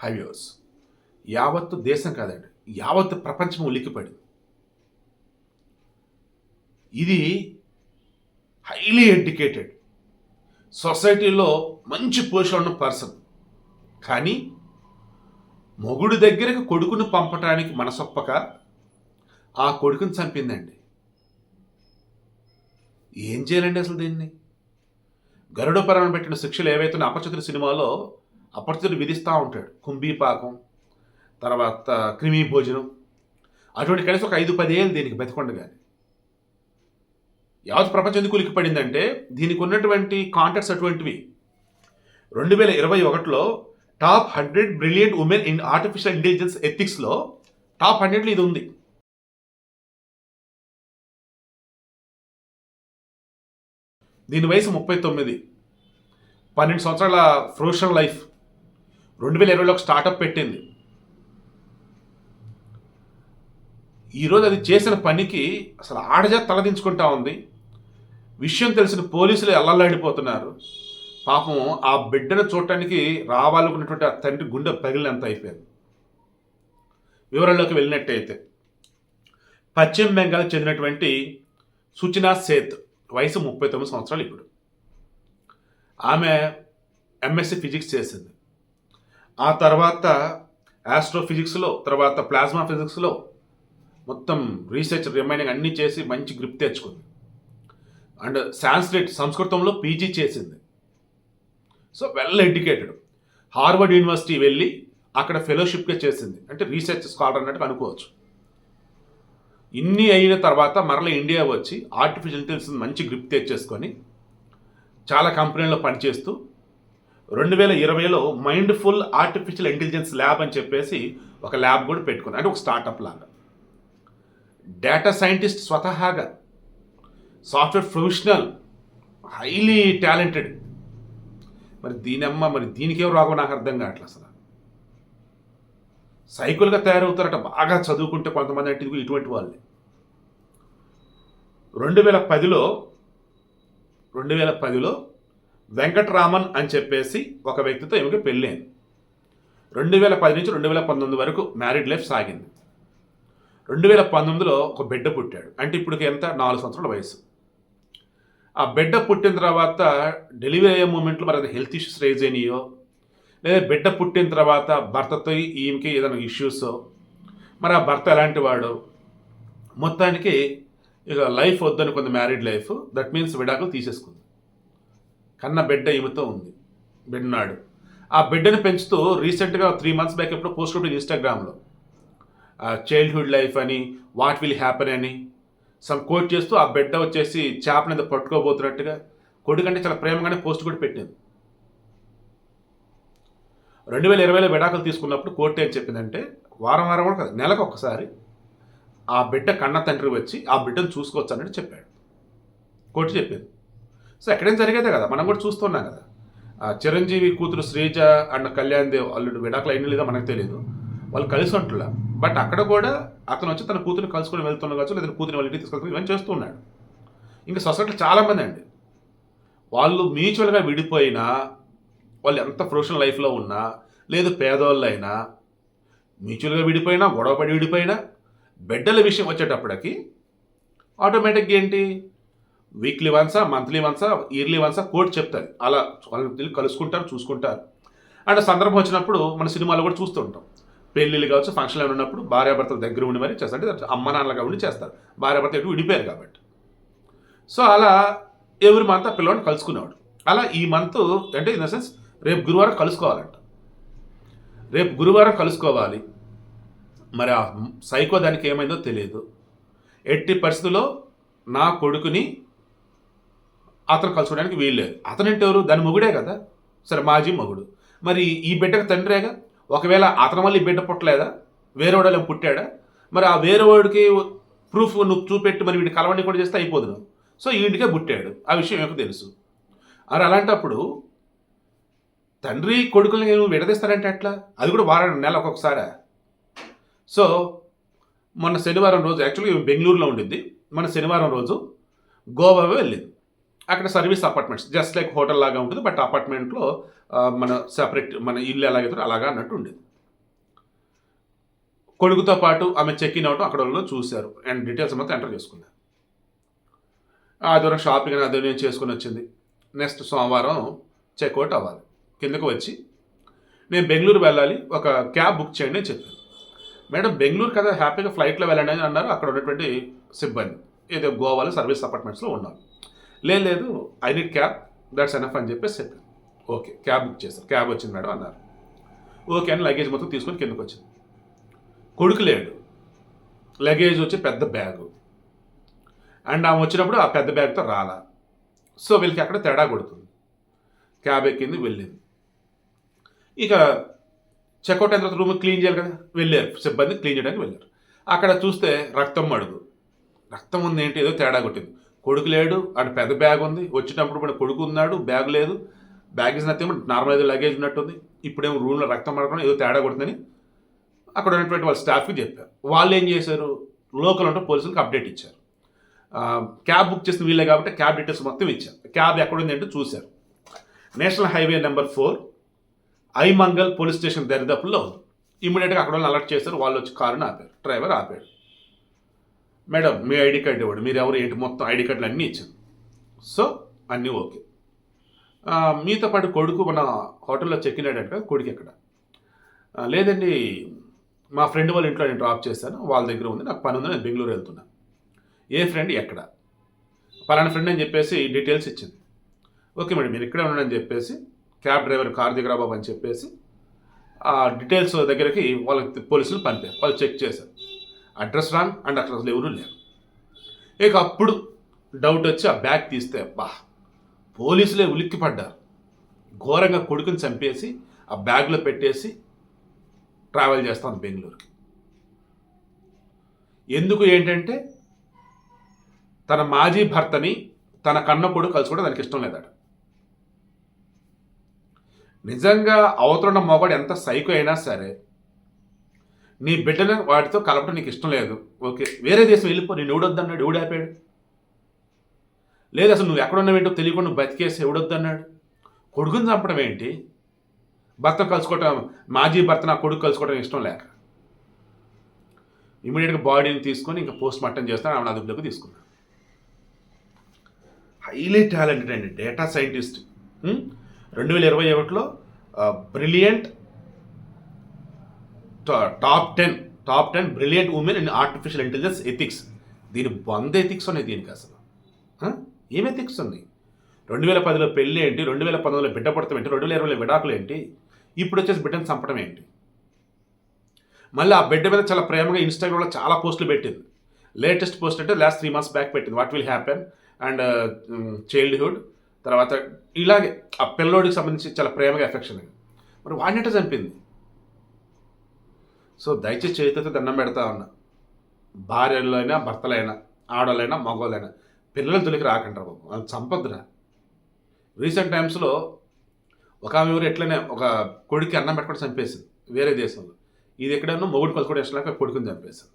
Five years యావత్తు దేశం కాదండి. యావత్తు ప్రపంచం ఉలిక్కిపడింది. ఇది హైలీ ఎడ్యుకేటెడ్ సొసైటీలో మంచి పొజిషన్ ఉన్న పర్సన్ కానీ మొగుడు దగ్గరకు కొడుకును పంపటానికి మనసొప్పక ఆ కొడుకుని చంపిందండి. ఏం చేయాలండి అసలు దీన్ని? గరుడ పరాన్ని పెట్టిన శిక్షలు ఏవైతే అపచితుల సినిమాలో అపచితులు విధిస్తూ ఉంటాడు. కుంభీపాకం తర్వాత క్రిమి భోజనం. అటువంటి కనీసం ఒక ఐదు పదేళ్ళు దీనికి బతికొండగాని యావత్ ప్రపంచం ఎందుకు ఉలిక్కిపడిందంటే దీనికి ఉన్నటువంటి కాంటాక్ట్స్ అటువంటివి. రెండు వేల ఇరవై ఒకటిలో top hundred brilliant women in artificial intelligence ఎథిక్స్లో top హండ్రెడ్లో ఇది ఉంది. దీని వయసు ముప్పై తొమ్మిది. పన్నెండు సంవత్సరాల ప్రొఫెషనల్ లైఫ్. రెండు వేల ఇరవైలో ఒక స్టార్టప్ పెట్టింది. ఈరోజు అది చేసిన పనికి అసలు ఆడజా తలదించుకుంటా ఉంది. విషయం తెలిసిన పోలీసులు ఎల్లల్లాడిపోతున్నారు పాపం ఆ బిడ్డను చూడటానికి రావాలనుకున్నటువంటి ఆ తండ్రి గుండె పగిలినంత అయిపోయింది. వివరాల్లోకి వెళ్ళినట్టయితే పశ్చిమ బెంగాల్ చెందినటువంటి సుచినా సేత్ వయసు ముప్పై తొమ్మిది సంవత్సరాలు ఇప్పుడు. ఆమె ఎంఎస్సి ఫిజిక్స్ చేసింది. ఆ తర్వాత ఆస్ట్రోఫిజిక్స్లో తర్వాత ప్లాస్మా ఫిజిక్స్లో మొత్తం రీసెర్చ్ రిమైనింగ్ అన్నీ చేసి మంచి గ్రిప్ తెచ్చుకుంది. అండ్ సాంస్క్రిట్ సంస్కృతంలో పీజీ చేసింది. So well educated Harvard university వెళ్ళి అక్కడ ఫెలోషిప్గా చేసింది. అంటే రీసెర్చ్ స్కాలర్ అన్నట్టు అనుకోవచ్చు. ఇన్ని అయిన తర్వాత మరల ఇండియా వచ్చి ఆర్టిఫిషియల్ ఇంటెలిజెన్స్ మంచి గ్రిప్ తెచ్చేసుకొని చాలా కంపెనీల్లో పనిచేస్తూ రెండు వేల ఇరవైలో మైండ్ఫుల్ ఆర్టిఫిషియల్ ఇంటెలిజెన్స్ ల్యాబ్ అని చెప్పేసి ఒక ల్యాబ్ కూడా పెట్టుకున్నారు. అంటే ఒక స్టార్టప్ లాగా. డేటా సైంటిస్ట్ స్వతహాగా. Software professional. Highly talented. మరి దీనమ్మ మరి దీనికేం రాగో నాకు అర్థం కావట్లేదు అసలు. సైకిల్గా తయారవుతారట బాగా చదువుకుంటే కొంతమంది అంటే ఇటువంటి వాళ్ళే. రెండు వేల పదిలో రెండు వేల పదిలో వెంకటరామన్ అని చెప్పేసి ఒక వ్యక్తితో ఈమెకి పెళ్ళైంది. రెండు వేల పది నుంచి రెండు వేల పంతొమ్మిది వరకు మ్యారీడ్ లైఫ్ సాగింది. రెండు వేల పంతొమ్మిదిలో ఒక బిడ్డ పుట్టాడు. అంటే ఇప్పటికి ఎంత? నాలుగు సంవత్సరాల వయసు. ఆ బిడ్డ పుట్టిన తర్వాత డెలివరీ అయ్యే మూమెంట్లో మరి అది హెల్త్ ఇష్యూస్ రేజ్ అయినాయో? లేదా బిడ్డ పుట్టిన తర్వాత భర్తతో ఈమెకి ఏదైనా ఇష్యూస్? మరి ఆ భర్త ఎలాంటి వాడు? మొత్తానికి ఇక లైఫ్ వద్దని కొంత మ్యారీడ్ లైఫ్. దట్ మీన్స్ విడాకులు తీసేసుకుంది. కన్న బిడ్డ ఈమెతో ఉంది బిడ్డనాడు ఆ బిడ్డను పెంచుతూ రీసెంట్గా త్రీ మంత్స్ బ్యాక్ ఎప్పుడు పోస్ట్ పెట్టింది ఇన్స్టాగ్రామ్లో. చైల్డ్హుడ్ లైఫ్ అని వాట్ విల్ హ్యాపెన్ అని సమ్ కోట్ చేస్తూ ఆ బిడ్డ వచ్చేసి చేపని ఏదో పట్టుకోబోతున్నట్టుగా కొడుకంటే చాలా ప్రేమగానే పోస్ట్ కూడా పెట్టింది. రెండు వేల ఇరవైలో విడాకులు తీసుకున్నప్పుడు కోర్టు ఏం చెప్పిందంటే వారం వారం కూడా కాదు నెలకు ఒకసారి ఆ బిడ్డ కన్న తండ్రి వచ్చి ఆ బిడ్డను చూసుకోవచ్చు అన్నట్టు చెప్పాడు. కోర్టు చెప్పింది. సో ఎక్కడైనా జరిగేదే కదా మనం కూడా చూస్తున్నాం కదా. చిరంజీవి కూతురు శ్రీజ అండ్ కళ్యాణ్ దేవ్ అల్లుడు విడాకులు అయిన లేదో మనకు తెలియదు వాళ్ళు కలిసి ఉంటున్నా. బట్ అక్కడ కూడా అతను వచ్చి తన కూతురు కలుసుకొని వెళ్తున్న కావచ్చు లేదా కూతురు వాళ్ళ ఇంటికి తీసుకెళ్తున్నా ఇవన్నీ చేస్తున్నాడు ఇంకా సొసైటీలో చాలామంది అండి. వాళ్ళు మ్యూచువల్గా విడిపోయినా వాళ్ళు ఎంత ప్రొఫెషనల్ లైఫ్లో ఉన్నా లేదు పేదవాళ్ళు అయినా మ్యూచువల్గా విడిపోయినా గొడవపడి విడిపోయినా బిడ్డల విషయం వచ్చేటప్పటికి ఆటోమేటిక్గా ఏంటి? Weekly once a monthly once a yearly once a court చెప్తారు. అలా వాళ్ళని కలుసుకుంటారు చూసుకుంటారు. అండ్ సందర్భం వచ్చినప్పుడు మన సినిమాలో కూడా చూస్తుంటాం పెళ్ళిళ్ళు కావచ్చు ఫంక్షన్లు ఏమైనా ఉన్నప్పుడు భార్యాభర్తలు దగ్గర ఉండి మరీ చేస్తారు. అంటే అమ్మ నాన్నలుగా ఉండి చేస్తారు. భార్యాభర్త ఎటు విడిపోయారు కాబట్టి. సో అలా ఎవరి మంత్ ఆ పిల్లవాడిని కలుసుకునేవాడు. అలా ఈ మంత్ అంటే ఇన్ ద సెన్స్ రేపు గురువారం కలుసుకోవాలంట. రేపు గురువారం కలుసుకోవాలి. మరి ఆ సైకో దానికి ఏమైందో తెలియదు. ఎట్టి పరిస్థితుల్లో నా కొడుకుని అతను కలుసుకోవడానికి వీల్లేదు. అతనంటే ఎవరు? దాని మొగుడే కదా. సరే మాజీ మొగుడు. మరి ఈ బిడ్డకు తండ్రేగా? ఒకవేళ అతను మళ్ళీ బిడ్డ పుట్టలేదా? వేరేవాడు పుట్టాడా? మరి ఆ వేరేవాడికి ప్రూఫ్ నువ్వు చూపెట్టి మరి వీడిని కలవని కూడా చేస్తే అయిపోదు నువ్వు. సో ఇంటికే పుట్టాడు. ఆ విషయం ఏమో తెలుసు. మరి అలాంటప్పుడు తండ్రి కొడుకుల్ని నువ్వు విడదీస్తారంటే అట్లా అది కూడా వారం నెల ఒక్కొక్కసారా? సో మొన్న శనివారం రోజు యాక్చువల్గా బెంగళూరులో ఉండింది. మన శనివారం రోజు గోవా వెళ్ళింది. అక్కడ service apartments just like hotel లాగా ఉంటుంది బట్ అపార్ట్మెంట్లో మన సెపరేట్ మన ఇల్లు ఎలాగైతే అలాగా అన్నట్టు ఉండేది. కొడుకుతో పాటు ఆమె చెక్ ఇన్ అవటం అక్కడ వాళ్ళు చూశారు అండ్ డీటెయిల్స్ మొత్తం ఎంటర్ చేసుకున్నారు. ఆదివారం షాపింగ్ అని అదే నేను చేసుకుని వచ్చింది. నెక్స్ట్ సోమవారం చెక్అవుట్ అవ్వాలి. కిందకు వచ్చి నేను బెంగళూరు వెళ్ళాలి ఒక క్యాబ్ బుక్ చేయండి అని చెప్పాను. మేడం బెంగళూరు కదా హ్యాపీగా ఫ్లైట్లో వెళ్ళండి అని అన్నారు. అక్కడ ఉన్నటువంటి సిబ్బంది ఏదో గోవాలో సర్వీస్ అపార్ట్మెంట్స్లో ఉన్నారు. లేదు లేదు I need cab that's enough అని చెప్పేసి చెప్పాను ఓకే క్యాబ్ బుక్ చేశారు. క్యాబ్ వచ్చింది మేడం అన్నారు. ఓకే అని లగేజ్ మొత్తం తీసుకొని కిందకు వచ్చింది. కొడుకు లేడు. లగేజ్ వచ్చి పెద్ద బ్యాగు అండ్ ఆమె వచ్చినప్పుడు ఆ పెద్ద బ్యాగ్తో రాలా. సో వీళ్ళకి అక్కడ తేడా కొడుతుంది. క్యాబ్ ఎక్కింది వెళ్ళింది. ఇక చెక్అవుట్ అయిన తర్వాత రూమ్ క్లీన్ చేయాలి కదా? వెళ్ళారు. సిబ్బంది క్లీన్ చేయడానికి వెళ్ళారు. అక్కడ చూస్తే రక్తం మడుగు. రక్తం ఉంది ఏంటి ఏదో తేడా కొట్టింది. కొడుకు లేడు అండ్ పెద్ద బ్యాగ్ ఉంది. వచ్చేటప్పుడు మన కొడుకు ఉన్నాడు బ్యాగ్ లేదు. బ్యాగ్ ఇస్ నథింగ్ నార్మల్ ఏదో లగేజ్ ఉన్నట్టుంది. ఇప్పుడేమో రూమ్లో రక్తం పడకుండా ఏదో తేడా కొడుతుందని అక్కడ ఉన్నటువంటి వాళ్ళ స్టాఫ్కి చెప్పారు వాళ్ళు ఏం చేశారు? లోకల్ ఉంటే పోలీసులకు అప్డేట్ ఇచ్చారు. క్యాబ్ బుక్ చేసిన వీళ్ళే కాబట్టి క్యాబ్ డీటెయిల్స్ మొత్తం ఇచ్చారు. క్యాబ్ ఎక్కడ ఉంది అంటే చూశారు. National highway number four Aimangal police station దరిదాపుల్లో ఉంది. ఇమీడియట్గా అక్కడ వాళ్ళు అలర్ట్ చేశారు. వాళ్ళు వచ్చి కారుని ఆపారు. డ్రైవర్ ఆపాడు. మేడం మీ ఐడి కార్డు ఇవ్వండి. మీరు ఎవరు ఏంటి? మొత్తం ఐడి కార్డులు అన్నీ ఇచ్చింది సో అన్నీ ఓకే. మీతో పాటు కొడుకు మన హోటల్లో చెక్ ఇన్ కొడుకు ఎక్కడ? లేదండి మా ఫ్రెండ్ వాళ్ళ ఇంట్లో నేను డ్రాప్ చేశాను. వాళ్ళ దగ్గర ఉంది. నాకు పని ఉంది నేను బెంగళూరు వెళ్తున్నా. ఏ ఫ్రెండ్ ఎక్కడ? పలానా ఫ్రెండ్ అని చెప్పేసి డీటెయిల్స్ ఇచ్చింది. ఓకే మేడం మీరు ఇక్కడే ఉండండి అని చెప్పేసి క్యాబ్ డ్రైవర్ కార్ దగ్గర బాబు అని చెప్పేసి ఆ డీటెయిల్స్ దగ్గరికి వాళ్ళకి పోలీసులు పంపారు. వాళ్ళు చెక్ చేశారు. అడ్రస్ రాంగ్ అండ్ అక్కడ అసలు ఎవరూ లేరు. ఇక అప్పుడు డౌట్ వచ్చి ఆ బ్యాగ్ తీస్తే అబ్బా పోలీసులే ఉలిక్కి పడ్డారు ఘోరంగా కొడుకుని చంపేసి ఆ బ్యాగ్లో పెట్టేసి ట్రావెల్ చేస్తాను బెంగళూరుకి. ఎందుకు ఏంటంటే తన మాజీ భర్తని తన కన్న కొడుకు కలుసుకోవడం దానికి ఇష్టం లేదట. నిజంగా అవతలున్న మొగాడు ఎంత సైకో అయినా సరే నీ బిడ్డను వాటితో కలపడం నీకు ఇష్టం లేదు. ఓకే వేరే దేశం వెళ్ళిపో నేను ఎవడొద్దన్నాడు? ఎవడాపాడు లేదు అసలు నువ్వు ఎక్కడున్నావేంటో తెలియకుండా బతికేసి ఎవడొద్దన్నాడు? కొడుకుని చంపడం ఏంటి? భర్త కలుసుకోవటం మాజీ భర్త నా కొడుకు కలుసుకోవడం ఇష్టం లేక? ఇమీడియట్గా బాడీని తీసుకొని ఇంకా పోస్ట్ మార్టం చేస్తాను ఆమె అదుపులోకి తీసుకున్నాను హైలీ టాలెంటెడ్ అండి డేటా సైంటిస్ట్. రెండు వేల ఇరవై ఒకటిలో brilliant top ten top ten brilliant women in artificial intelligence ethics. దీని వంద ఎథిక్స్ ఉన్నాయి దీనికి అసలు. ఏం ఎథిక్స్ ఉన్నాయి? రెండు వేల పదిలో పెళ్ళి ఏంటి? రెండు వేల పంతొమ్మిదిలో బిడ్డ పడతాం ఏంటి? రెండు వేల ఇరవైలో విడాకులు ఏంటి? ఇప్పుడు వచ్చేసి బిడ్డను చంపడం ఏంటి? మళ్ళీ ఆ బిడ్డ మీద చాలా ప్రేమగా ఇన్స్టాగ్రామ్లో చాలా పోస్టులు పెట్టింది. లేటెస్ట్ పోస్ట్ అంటే లాస్ట్ త్రీ మంత్స్ బ్యాక్ పెట్టింది. What will happen and childhood తర్వాత ఇలాగే ఆ పిల్లోడికి సంబంధించి చాలా ప్రేమగా ఎఫెక్షన్ మరి వాడినట్టు చంపింది? సో దయచేసి చేతితో దండం పెడతా ఉన్నా. భార్యలైనా భర్తలైనా ఆడలైనా మగవాళ్ళైనా పిల్లలు తొలికి రాకంటారు బాబు. అది చంపొద్దురా. రీసెంట్ టైమ్స్లో ఒక ఆమె ఊరు ఎట్లనే ఒక కొడుకు అన్నం పెట్టుకొని చంపేసింది. వేరే దేశంలో. ఇది ఎక్కడైనా మొగుడు కలుసుకోవడం ఇష్టం లేక కొడుకుని చంపేసింది.